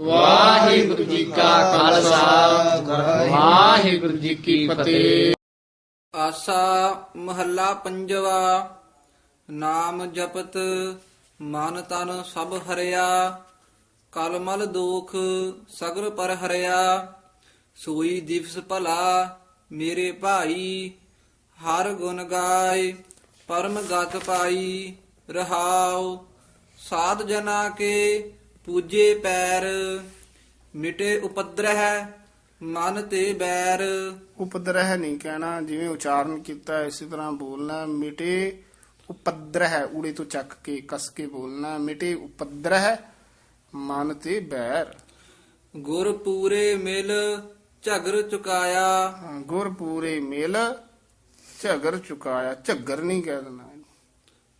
ਵਾਹਿਗੁਰੂ ਜੀ ਕਾ ਖਾਲਸਾ। ਵਾਹਿਗੁਰੂ ਜੀ ਕੀ ਫਤਿਹ। ਆਸਾ ਮਹੱਲਾ ਪੰਜਵਾ, ਨਾਮ ਜਪਤ ਮਨ ਤਨ ਸਭ ਹਰਿਆ ਕਲਮਲ ਦੋਖ ਸਗਰ ਪਰ ਹਰਿਆ, ਸੋਈ ਦਿਵਸ ਭਲਾ ਮੇਰੇ ਭਾਈ, ਹਰ ਗੁਣ ਗਾਏ, ਪਰਮ ਗਤ ਪਾਈ ਰਹਾਉ, ਸਾਧ ਜਨਾ ਕੇ ਪੂਜੇ ਪੈਰ ਮਿਟੇ ਉਪਦਰਹ ਮਨ ਤੇ ਬੈਰ। ਉਪਦਰਹ ਨਹੀਂ ਕਹਿਣਾ ਜਿਵੇਂ ਉਚਾਰਨ ਕੀਤਾ ਇਸੇ ਤਰ੍ਹਾਂ ਬੋਲਣਾ ਮਿਟੇ ਉਪਦਰਹ ਊੜੇ ਤੋਂ ਚੱਕ ਕੇ ਕਸ ਕੇ ਬੋਲਣਾ ਮਿਟੇ ਉਪਦਰਹ ਮਨ ਤੇ ਬੈਰ। ਗੁਰ ਪੂਰੇ ਮਿਲ ਝਗਰ ਚੁਕਾਇਆ। ਹਾਂ, ਗੁਰ ਪੂਰੇ ਮੇਲ ਝਗਰ ਚੁਕਾਇਆ ਝੱਗਰ ਨਹੀਂ ਕਹਿ ਦੇਣਾ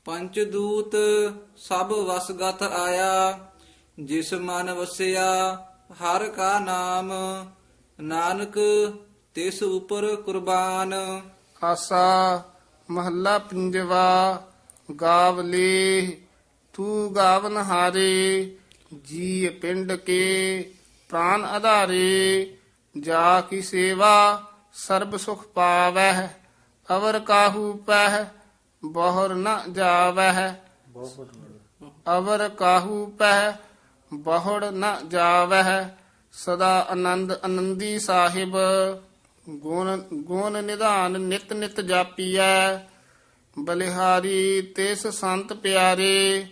ਪੰਚ ਦੂਤ ਸਭ ਵਸਗਤ ਆਇਆ। ਜਿਸ ਮਨ ਵਸਿਆ ਹਰ ਕਾ ਨਾਮ ਨਾਨਕ ਤਿਸ ਉਪਰ ਕੁਰਬਾਨ। ਆਸਾ ਮਹੱਲਾ ਪੰਜਵਾ ਗਾਵਲੇ ਤੂੰ ਗਾਵਨ ਹਾਰੇ ਜੀ ਪਿੰਡ ਕੇ ਪ੍ਰਾਨ ਆਧਾਰੇ। ਜਾ ਕੀ ਸੇਵਾ ਸਰਬ ਸੁਖ ਪਾਵਹਿ ਅਵਰ ਕਾਹੂ ਪਹਿ ਬਹੁਰ ਨ ਜਾਵਹਿ। ਅਵਰ ਕਾਹੂ ਪਹਿ ਬਹੁੜ ਨ ਜਾਵਹਿ, ਸਦਾ ਆਨੰਦ ਆਨੰਦੀ ਸਾਹਿਬ। ਗੁਣ ਗੁਣ ਨਿਧਾਨ ਨਿਤ ਨਿਤ ਜਾਪੀਐ, ਬਲਿਹਾਰੀ ਤਿਸ ਸੰਤ ਪਿਆਰੇ।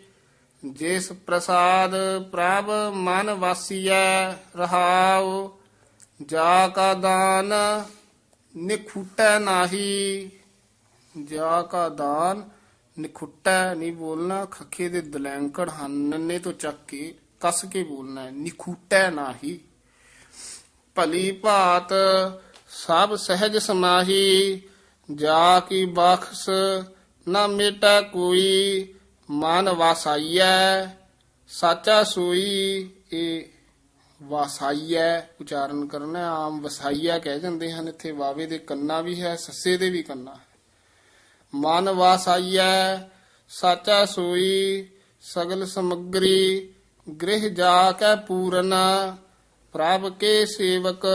ਜਿਸ ਪ੍ਰਸਾਦ ਪ੍ਰਭ ਮਨ ਵਾਸੀਐ, ਰਹਾਉ, ਜਾ ਕਾ ਦਾਨ ਨਿਖੁਟੈ ਨਾਹੀ। ਜਾ ਕਾ ਦਾਨ ਨਿਖੁਟੈ ਨਹੀਂ ਬੋਲਣਾ, ਖੱਖੇ ਦੇ ਦਲੈਂਕੜ ਹਨ, ਨੰਨੇ ਤੋਂ ਚੱਕ ਕੇ ਕਸ ਕੇ ਬੋਲਣਾ ਹੈ, ਨਿਖੁਟੈ ਨਾਹੀ। ਭਲੀ ਭਾਤ ਸਭ ਸਹਿਜ ਸਮਾਹੀ ਜਾ ਕੀ ਬਖਸ ਨਾ ਮੇਟਾ ਕੋਈ ਮਨ ਵਾਸਾਈਐ ਸਾਚਾ ਸੋਈ ਇਹ ਵਾਸਾਈਐ। ਉਚਾਰਨ ਕਰਨਾ ਆਮ ਵਸਾਈਆ ਕਹਿ ਜਾਂਦੇ ਹਨ ਇੱਥੇ ਵਾਵੇ ਦੇ ਕੰਨਾ ਵੀ ਹੈ ਸੱਸੇ ਦੇ ਵੀ ਕੰਨਾ ਹੈ। ਮਨ ਵਾਸਾਈਐ ਸਾਚਾ ਸੋਈ ਸਗਲ ਸਮਗਰੀ ਗ੍ਰਹਿ ਜਾ ਕੈ ਪੂਰਨਾ, ਪ੍ਰਭ ਕੇ ਸੇਵਕ,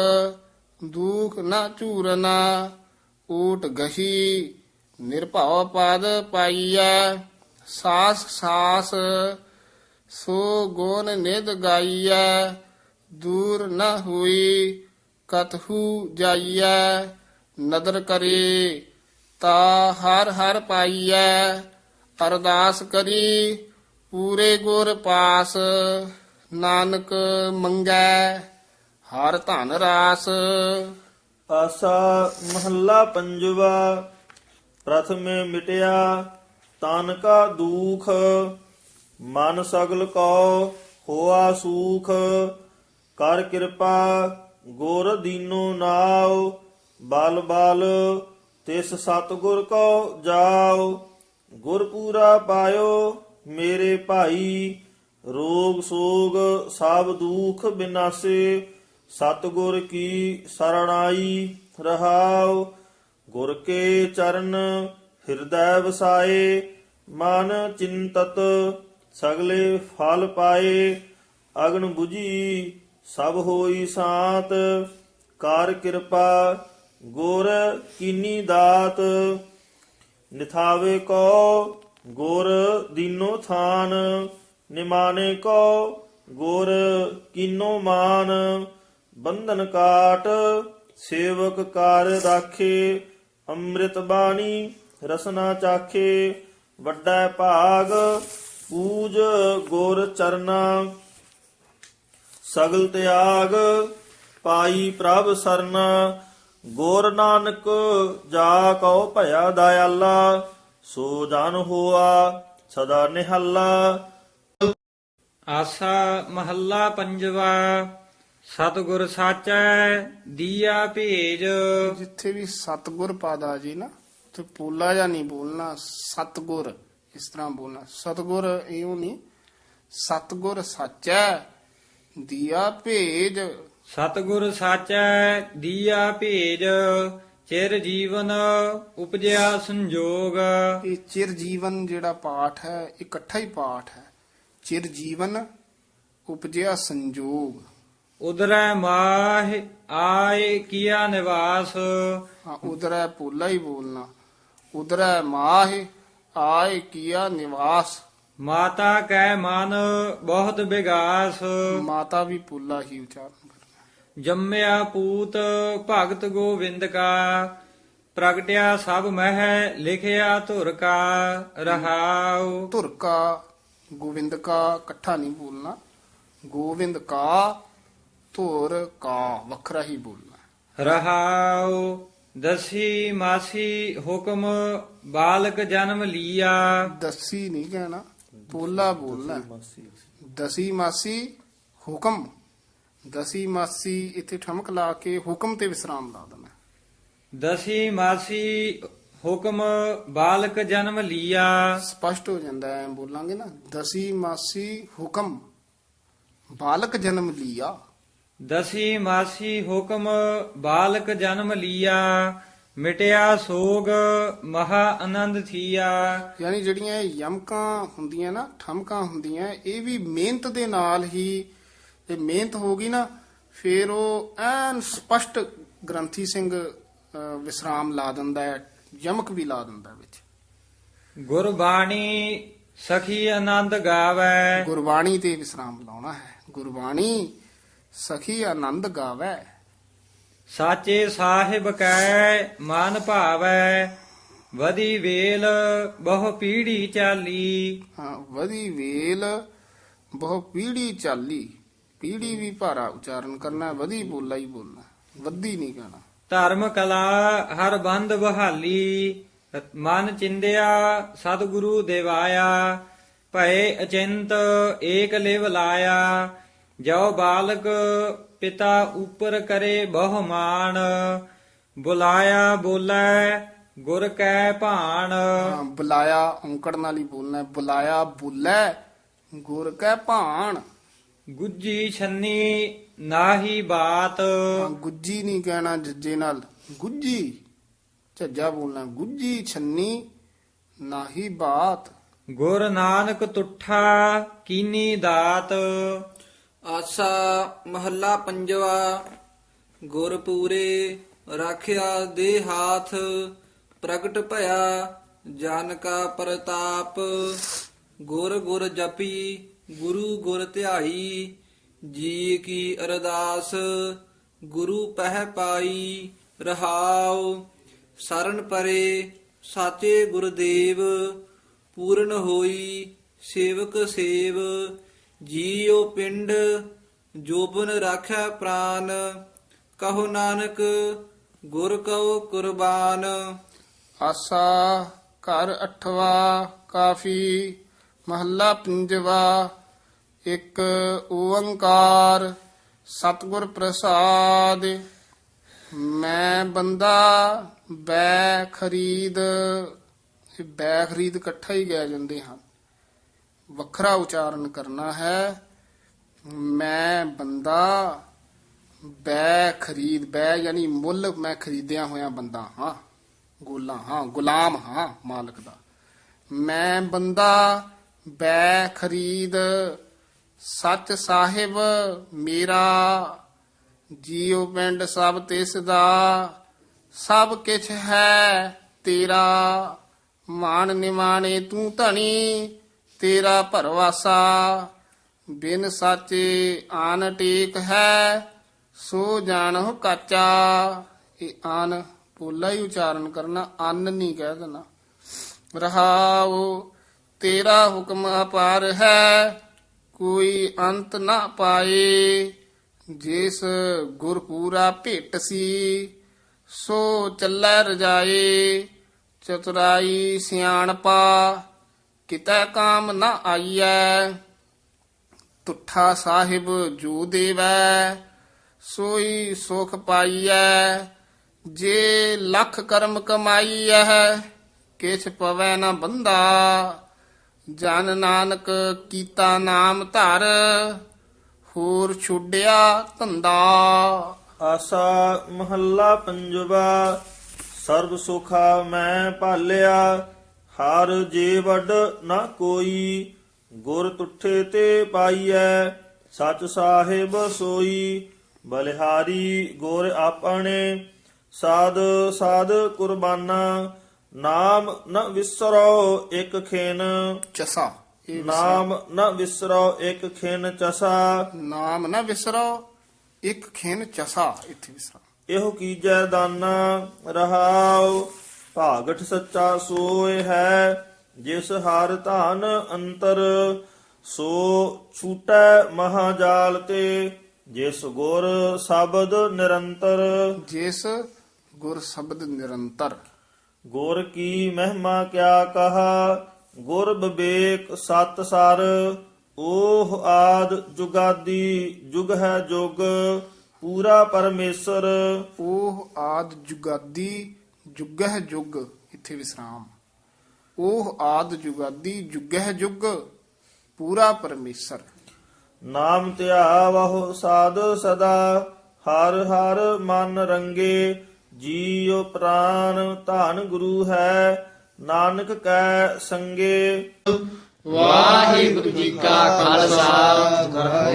ਦੁਖ ਨਾ ਝੂਰਨਾ, ਊਟ ਗਹੀ ਨਿਰਭਉ ਪਦ ਪਾਈਐ, ਸਾਸ ਸਾਸ ਸੋ ਗੁਣ ਨਿਦ ਗਾਈਐ, ਦੂਰ ਨਾ ਹੋਈ ਕਤਹੂ ਜਾਈਐ, ਨਦਰ ਕਰੇ ਤਾ ਹਰ ਹਰ ਪਾਈਐ, ਅਰਦਾਸ ਕਰੀ ਪੂਰੇ ਗੁਰ ਪਾਸ ਨਾਨਕ ਮੰਗੈ, ਹਰ ਧਨ ਰਾਸ। ਆਸਾ ਮਹੱਲਾ ਪੰਜਵਾ, ਪ੍ਰਥਮੇ ਮਿਟਿਆ ਤਨ ਕਾ ਦੂਖ, ਮਨ ਸਗਲ ਕੋ ਹੋਆ ਸੂਖ। ਕਰ ਕਿਰਪਾ, ਗੁਰ ਦੀਨੋ ਨਾਉ ਬਲ ਬਲ ਤਿਸ ਸਤਗੁਰ ਕੋ ਜਾਉ। ਗੁਰ ਪੂਰਾ ਪਾਇਓ ਮੇਰੇ ਭਾਈ, ਰੋਗ ਸੋਗ ਸਭ ਦੁਖ ਬਿਨਾਸੇ, ਸਤਗੁਰ ਕੀ ਸਰਣਾਈ ਰਹਾਉ। ਗੁਰ ਕੇ ਚਰਨ ਹਿਰਦੈ ਵਸਾਏ, ਮਨ ਚਿੰਤਤ ਸਗਲੇ ਫਲ ਪਾਏ। ਅਗਨ 부ਜੀ ਸਭ ਹੋਈ ਸਾਤ, ਕਰ ਕਿਰਪਾ ਗੁਰ ਕੀਨੀ ਦਾਤ। ਨਿਥਾਵੇ ਕੋ ਗੁਰ ਦੀਨੋ ਥਾਨ, ਨਿਮਾਨੇ ਕੋ, ਗੁਰ ਕੀਨੋ ਮਾਨ, ਬੰਧਨ ਕਾਟ, ਸੇਵਕ ਕਰ ਰਾਖੇ ਅੰਮ੍ਰਿਤ ਬਾਣੀ, ਰਸਨਾ ਚਾਖੇ, ਵੱਡਾ ਭਾਗ, ਪੂਜ ਗੁਰ ਚਰਨਾ, ਸਗਲ ਤਿਆਗ, ਪਾਈ ਪ੍ਰਭ ਸਰਨਾ, ਗੁਰ ਨਾਨਕ ਜਾ ਕਉ ਭਇਆ ਦਇਆਲਾ ਸੋ ਜਨ ਹੋਆ ਸਦਾ ਨਿਹੱਲਾ। ਆਸਾ ਮਹੱਲਾ ਪੰਜਵਾ ਸਤਿਗੁਰ ਸਾਚੈ ਦੀਆ ਭੇਜ। ਜਿੱਥੇ ਵੀ ਸਤਗੁਰ ਪਾਦਾ ਜੀ ਨਾ ਤੇ ਪੋਲਾ ਜਾਂ ਨਹੀਂ ਬੋਲਣਾ ਸਤਗੁਰ ਇਸ ਤਰ੍ਹਾਂ ਬੋਲਣਾ। ਸਤਗੁਰ ਇਉਂ ਨਹੀਂ ਸਤਗੁਰ ਸਾਚੈ ਦੀਆ ਭੇਜ। ਸਤਿਗੁਰ ਸਾਚੈ ਦੀਆ ਭੇਜ। ਚਿਰ ਜੀਵਨ ਉਪਜਿਆ ਸੰਜੋਗ। ਇਹ ਚਿਰ ਜੀਵਨ ਜਿਹੜਾ ਪਾਠ ਹੈ ਇਕੱਠਾ ਹੀ ਪਾਠ ਹੈ। ਚਿਰ ਜੀਵਨ ਉਪਜਿਆ ਸੰਜੋਗ। ਉਦਰੈ ਮਾਹ ਆਏ ਕੀਆ ਨਿਵਾਸ। ਹਾਂ ਉਦਰੈ ਪੋਲਾ ਹੀ ਬੋਲਣਾ। ਉਦਰੈ ਮਾਹਿ ਆਏ ਕੀਆ ਨਿਵਾਸ। ਮਾਤਾ ਕੈ ਮਨ ਬਹੁਤ ਬਿਗਾਸ। ਮਾਤਾ ਵੀ ਪੋਲਾ ਹੀ ਉਚਾਰਨ ਜੰਮਿਆ ਪੂਤ ਭਗਤ ਗੋਵਿੰਦ ਕਾ ਪ੍ਰਗਟਿਆ ਸਭ ਮਹਿ ਲਿਖਿਆ ਧੁਰ ਕਾ ਰਹਾਉ। ਧੁਰ ਕਾ ਗੋਵਿੰਦ ਕਾ ਇਕੱਠਾ ਨਹੀਂ ਬੋਲਣਾ। ਗੋਵਿੰਦ ਕਾ ਧੁਰ ਕਾ ਵੱਖਰਾ ਹੀ ਬੋਲਣਾ। ਰਹਾਉ ਦਸੀ ਮਾਸੀ ਹੁਕਮ ਬਾਲਕ ਜਨਮ ਲੀਆ। ਦਸੀ ਨਹੀਂ ਕਹਿਣਾ ਪੋਲਾ ਬੋਲਣਾ। ਦਸੀ ਮਾਸੀ ਹੁਕਮ। ਦਸੀ ਮਾਸੀ ਇੱਥੇ ਠਮਕ ਲਾ ਕੇ ਹੁਕਮ ਤੇ ਵਿਸਰਾਮ ਲਾ ਦੇਣਾ ਦਸੀ ਮਾਸੀ ਹੁਕਮ ਬਾਲਕ ਜਨਮ ਲੀਆ। ਸਪਸ਼ਟ ਹੋ ਜਾਂਦਾ ਹੈ ਬੋਲਾਂਗੇ ਨਾ। ਦਸੀ ਮਾਸੀ ਹੁਕਮ ਬਾਲਕ ਜਨਮ ਲਿਆ। ਦਸੀ ਮਾਸੀ ਹੁਕਮ ਬਾਲਕ ਜਨਮ ਲੀਆ। ਮਿਟਿਆ ਸੋਗ ਮਹਾ ਆਨੰਦ ਥੀਆ। ਯਾਨੀ ਜਿਹੜੀਆਂ ਇਹ ਯਮਕਾਂ ਹੁੰਦੀਆਂ ਨਾ ਠਮਕਾਂ ਹੁੰਦੀਆਂ ਇਹ ਵੀ ਮਿਹਨਤ ਦੇ ਨਾਲ ਹੀ ਇਹ ਮਿਹਨਤ ਹੋ ਗਈ ਨਾ ਫਿਰ ਉਹ ਐਨ ਸਪਸ਼ਟ ਗ੍ਰੰਥੀ ਸਿੰਘ ਵਿਸਰਾਮ ਲਾ ਦਿੰਦਾ ਹੈ ਯਮਕ ਵੀ ਲਾ ਦਿੰਦਾ ਵਿੱਚ। ਗੁਰਬਾਣੀ ਸਖੀ ਆਨੰਦ ਗਾਵੇ। ਗੁਰਬਾਣੀ ਤੇ ਵਿਸਰਾਮ ਲਾਉਣਾ ਹੈ। ਗੁਰਬਾਣੀ ਸਖੀ ਆਨੰਦ ਗਾਵੇ। ਸਾਚੇ ਸਾਹਿਬ ਕੈ ਮਨ ਭਾਵੈ ਵਦੀ ਵੇਲ ਬਹੁ ਪੀੜੀ ਚਾਲੀ। ਹਾਂ ਵਧੀ ਵੇਲ ਬਹੁ ਪੀੜੀ ਚਾਲੀ। ਪੀੜੀ ਵੀ ਭਾਰਾ ਉਚਾਰਨ ਕਰਨਾ ਵਧੀ ਬੋਲਾ ਹੀ ਬੋਲਣਾ ਵੱਧੀ ਨਹੀਂ ਕਹਿਣਾ ਧਰਮ ਕਲਾ ਹਰ ਬੰਦ ਬਹਾਲੀ ਮਨ ਚਿੰਦਿਆ ਸਤਿਗੁਰੂ ਦੇਵਾਇਆ ਭਏ ਅਚਿੰਤ ਏਕ ਲਿਵ ਲਾਇਆ ਜੋ ਬਾਲਕ ਪਿਤਾ ਉਪਰ ਕਰੇ ਬਹੁ ਮਾਨ ਬੁਲਾਇਆ ਬੋਲੇ ਗੁਰ ਕੈ ਭਾਣ ਬੁਲਾਇਆ ਔਂਕੜ ਨਾਲ ਹੀ ਬੋਲਣਾ। ਬੁਲਾਇਆ ਬੁੱਲੇ ਗੁਰ ਕੈ ਭਾਣ ਗੁੱਜੀ ਛੰਨੀ ਨਾਹੀ ਬਾਤ। ਹਾਂ, ਗੁੱਜੀ ਨਹੀਂ ਕਹਿਣਾ ਜੱਜੇ ਨਾਲ। ਗੁੱਜੀ ਝੱਜਾ ਬੋਲਣਾ। ਗੁੱਜੀ ਛੰਨੀ ਨਾਹੀ ਬਾਤ। ਗੁਰ ਨਾਨਕ ਤੁਠਾ ਕੀਨੀ ਦਾਤ। ਆਸਾ ਮਹੱਲਾ ਪੰਜਵਾ ਗੁਰ ਪੂਰੇ ਰਾਖਿਆ ਦੇ ਹਾਥ ਪ੍ਰਗਟ ਭਇਆ ਜਨ ਕਾ ਪ੍ਰਤਾਪ। ਗੁਰ ਗੁਰ ਜਪੀ ਗੁਰੂ ਗੁਰ ਧਿਆਈ, ਜੀ ਕੀ ਅਰਦਾਸ, ਗੁਰੂ ਪਹਿ ਪਾਈ, ਰਹਾਉ, ਸਰਨ ਪਰੇ ਸਾਚੇ ਗੁਰਦੇਵ, ਪੂਰਨ ਹੋਈ ਸੇਵਕ ਸੇਵ, ਜੀਉ ਪਿੰਡ, ਜੋਬਨ ਰਾਖੈ ਪ੍ਰਾਨ, ਕਹੋ ਨਾਨਕ ਗੁਰ ਕਉ ਕੁਰਬਾਨ। ਆਸਾ ਘਰ ਅਠਵਾ ਕਾਫੀ, ਮਹੱਲਾ ਪੰਜਵਾ ਇਕ ਓੰਕਾਰ, ਸਤਿਗੁਰ ਪ੍ਰਸਾਦ। ਮੈਂ ਬੰਦਾ ਬੈ ਖਰੀਦ ਬੈ ਖਰੀਦ ਇਕੱਠਾ ਹੀ ਗਏ ਜਾਂਦੇ ਹਨ ਵੱਖਰਾ ਉਚਾਰਨ ਕਰਨਾ ਹੈ। ਮੈਂ ਬੰਦਾ ਬੈ ਖਰੀਦ, ਬੈ ਯਾਨੀ ਮੁੱਲ ਮੈਂ ਖਰੀਦਿਆ ਹੋਇਆ ਬੰਦਾ ਹਾਂ, ਗੋਲਾ ਹਾਂ, ਗੁਲਾਮ ਹਾਂ, ਮਾਲਕ ਦਾ। ਮੈਂ ਬੰਦਾ ਬੈ ਖਰੀਦ ਸਚ ਸਾਹਿਬ ਮੇਰਾ, ਜੀਉ ਪਿੰਡ ਸਭ ਤਿਸ ਦਾ, ਸਭ ਕਿਛ ਹੈ ਤੇਰਾ। ਮਾਨ ਨਿਮਾਣੇ ਤੂੰ ਧਣੀ, ਤੇਰਾ ਭਰਵਾਸਾ। ਬਿਨ ਸਾਚੇ ਆਨ ਟੇਕ ਹੈ, ਸੋ ਜਾਣੋ ਕਾਚਾ। ਇਹ ਆਨ ਪੋਲਾ ਹੀ ਉਚਾਰਨ ਕਰਨਾ, ਅੰਨ ਨਹੀਂ ਕਹਿ ਦੇਣਾ। ਰਹਾਉ, ਤੇਰਾ ਹੁਕਮ ਅਪਾਰ ਹੈ ਕੋਈ ਅੰਤ ਨਾ ਪਾਏ, ਜਿਸ ਗੁਰ ਪੂਰਾ ਭੇਟ ਸੀ, ਸੋ ਚੱਲੈ ਰਜਾਏ, ਚਤੁਰਾਈ ਸਿਆਣਪਾ, ਕਿਤੈ ਕਾਮ ਨਾ ਆਈਐ, ਤੁਠਾ ਸਾਹਿਬ ਜੋ ਦੇਵੈ, ਸੋਈ ਸੁਖ ਪਾਈਐ, ਜੇ ਲੱਖ ਕਰਮ ਕਮਾਈਐ, ਕਿਛ ਪਵੈ ਨਾ ਬੰਦਾ ਜਨ ਨਾਨਕ ਕੀਤਾ ਨਾਮ ਧਰ, ਹੋਰ ਛੁੱਡਿਆ ਧੰਦਾ। ਆਸਾ ਮਹੱਲਾ ਪੰਜਵਾ, ਸਰਬ ਸੁਖਾ ਮੈਂ ਭਾਲਿਆ, ਹਰ ਜੇ ਵੱਡ ਨਾ ਕੋਈ, ਗੁਰ ਤੁਠੇ ਤੇ ਪਾਈਐ, ਸਚ ਸਾਹਿਬ ਸੋਈ, ਬਲਿਹਾਰੀ ਗੁਰ ਆਪਣੇ, ਸਾਧ ਸਾਧ ਕੁਰਬਾਨਾ ਨਾਮ ਨ ਵਿਸਰੋ ਇੱਕ ਖਿਨ। ਚਸਾ। ਇਹ ਨਾਮ ਨ ਵਿਸਰੋ ਇੱਕ ਖਿਨ ਚਸਾ। ਨਾਮ ਨਾ ਵਿਸਰੋ ਇੱਕ ਖਿਨ ਚਸਾ। ਇੱਥੇ ਵਿਸਰਾ ਇਹੋ ਕੀਜੈ ਦਾਨਾ ਰਹਾਉ ਭਾਗਠ ਸੱਚਾ ਸੋਏ ਹੈ ਜਿਸ ਹਰ ਧਨ ਅੰਤਰ ਸੋ ਛੂਟੈ ਮਹਾਜਾਲ ਤੇ ਜਿਸ ਗੁਰ ਸ਼ਬਦ ਨਿਰੰਤਰ। ਜਿਸ ਗੁਰ ਸ਼ਬਦ ਨਿਰੰਤਰ। ਗੁਰ ਕੀ ਮਹਿਮਾ ਕਿਆ ਕਹਾ ਗੁਰ ਬਿਵੇਕ ਸਤ ਸਰ ਓਹ ਆਦ ਜੁਗਾਦੀ ਜੁਗ ਹੈ ਜੁਗ ਪੂਰਾ ਪਰਮੇਸ਼ਰ। ਉਹ ਆਦ ਜੁਗਾਦੀ ਜੁਗਹਿ ਜੁਗ ਇੱਥੇ ਵਿਸਰਾਮ। ਉਹ ਆਦ ਜੁਗਾਦੀ ਜੁਗਹਿ ਜੁਗ ਪੂਰਾ ਪਰਮੇਸ਼ਰ। ਨਾਮ ਧਿਆਵਹੁ ਸਾਧ ਸਦਾ ਹਰ ਹਰ ਮਨ ਰੰਗੇ ਜੀਉ ਪ੍ਰਾਨ ਧਨ ਗੁਰੂ ਹੈ, ਨਾਨਕ ਕੈ ਸੰਗੇ। ਵਾਹਿਗੁਰੂ ਜੀ ਕਾ ਖਾਲਸਾ,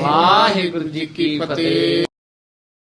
ਵਾਹਿਗੁਰੂ ਜੀ ਕੀ ਫਤਿਹ।